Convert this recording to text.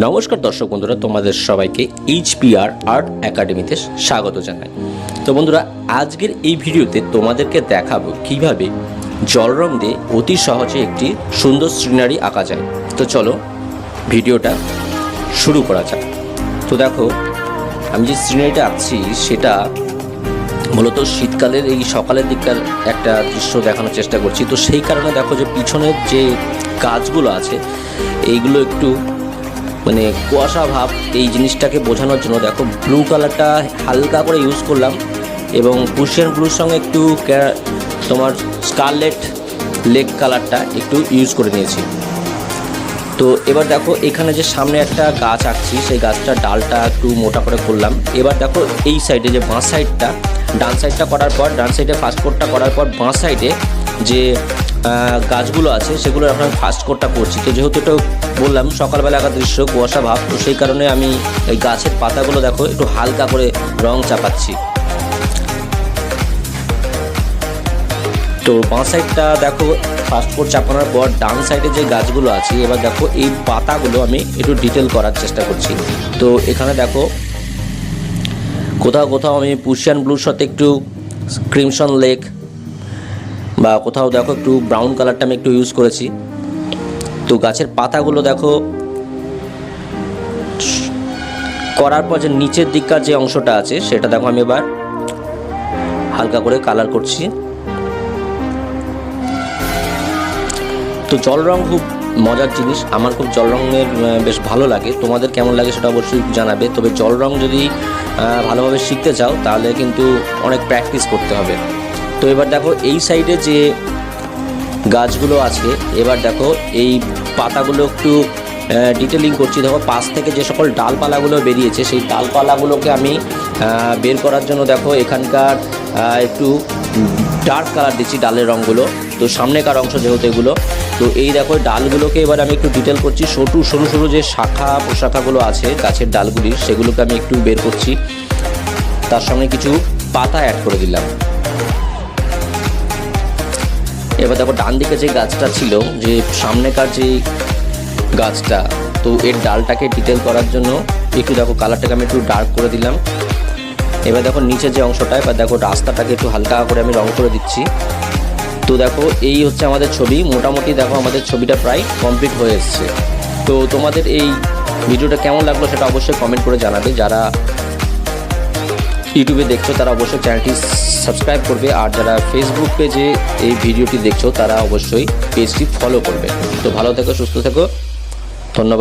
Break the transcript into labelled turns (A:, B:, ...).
A: নমস্কার দর্শক বন্ধুরা, তোমাদের সবাইকে এইচপিআর আর্ট একাডেমিতে স্বাগত জানাই। তো বন্ধুরা, আজকের এই ভিডিওতে তোমাদেরকে দেখাবো কীভাবে জল রং দিয়ে অতি সহজে একটি সুন্দর সিনারি আঁকা যায়। তো চলো, ভিডিওটা শুরু করা যাক। তো দেখো, আমি যে সিনারিটা আঁকছি, সেটা মূলত শীতকালের এই সকালের দিককার একটা দৃশ্য দেখানোর চেষ্টা করছি। তো সেই কারণে দেখো যে পিছনের যে গাছগুলো আছে, এইগুলো একটু মানে কুয়াশা ভাব, এই জিনিসটাকে বোঝানোর জন্য দেখো ব্লু কালারটা হালকা করে ইউজ করলাম এবং পুশিয়ান ব্লুর সঙ্গে একটু তোমার স্কারলেট লেক কালারটা একটু ইউজ করে নিয়েছি। তো এবার দেখো, এখানে যে সামনে একটা গাছ আঁকছি, সেই গাছটার ডালটা একটু মোটা করে করলাম। এবার দেখো, এই সাইডে যে বাঁ সাইডটা ডান সাইডটা করার পর, ডান সাইডে কোটটা করার পর, বাঁ সাইডে যে গাছগুলো আছে সেগুলো এখন ফার্স্ট কোটটা করছি তো যেহেতু এটা বললাম, সকালবেলা আঁকা দৃশ্য, কুয়াশা, ভাব, তো সেই কারণে আমি এই গাছের পাতাগুলো দেখো, একটু হালকা করে রং চাপাচ্ছি। তো বাঁ সাইডটা দেখো ফার্স্ট কোট চাপানোর পর ডান সাইডে যে গাছগুলো আছে, এবার দেখো এই পাতাগুলো আমি একটু ডিটেল করার চেষ্টা করছি। তো এখানে দেখো, কোথাও কোথাও আমি পুশিয়ান ব্লুর সাথে একটু ক্রিমসন লেক বা কোথাও দেখো একটু ব্রাউন কালারটা আমি একটু ইউজ করেছি। তো গাছের পাতাগুলো দেখো, করার পর যে নিচের দিককার যে অংশটা আছে, সেটা দেখো আমি এবার হালকা করে কালার করছি। তো জল রং খুব মজার জিনিস, আমার খুব জল রঙের বেশ ভালো লাগে। তোমাদের কেমন লাগে সেটা অবশ্যই জানাবে। তবে জল রং যদি ভালোভাবে শিখতে চাও, তাহলে কিন্তু অনেক প্র্যাকটিস করতে হবে। তো এবার দেখো এই সাইডে যে গাছগুলো আছে, এবার দেখো এই পাতাগুলো একটু ডিটেলিং করছি। দেখো পাশ থেকে যে সকল ডালপালাগুলো বেরিয়েছে, সেই ডালপালাগুলোকে আমি বের করার জন্য দেখো এখানকার একটু ডার্ক কালার দিচ্ছি ডালের রঙগুলো। তো সামনেকার অংশ যেহেতু এগুলো, তো এই দেখো ডালগুলোকে এবার আমি একটু ডিটেল করছি। সরু সরু সরু যে শাখা প্রশাখাগুলো আছে, গাছের ডালগুলির সেগুলোকে আমি একটু বের করছি। তার সঙ্গে কিছু পাতা অ্যাড করে দিলাম। এবার দেখো ডান দিকে যে গাছটা ছিল, যে সামনেকার যে গাছটা, তো এর ডালটাকে ডিটেল করার জন্য একটু দেখো কালারটাকে আমি একটু ডার্ক করে দিলাম। এবার দেখো নিচের যে অংশটা, এবার দেখো রাস্তাটাকে একটু হালকা করে আমি রং করে দিচ্ছি। তো দেখো এই হচ্ছে আমাদের ছবি, মোটামুটি দেখো আমাদের ছবিটা প্রায় কমপ্লিট হয়ে এসছে। তো তোমাদের এই ভিডিওটা কেমন লাগল সেটা অবশ্যই কমেন্ট করে জানাবে। যারা ইউটিউবে দেখছ, তারা অবশ্যই চ্যানেলটি সাবস্ক্রাইব করবে। আর যারা ফেসবুক পেজে এই ভিডিওটি দেখছ, তারা অবশ্যই পেজটি ফলো করবে। তো ভালো থেকো, সুস্থ থেকো। ধন্যবাদ।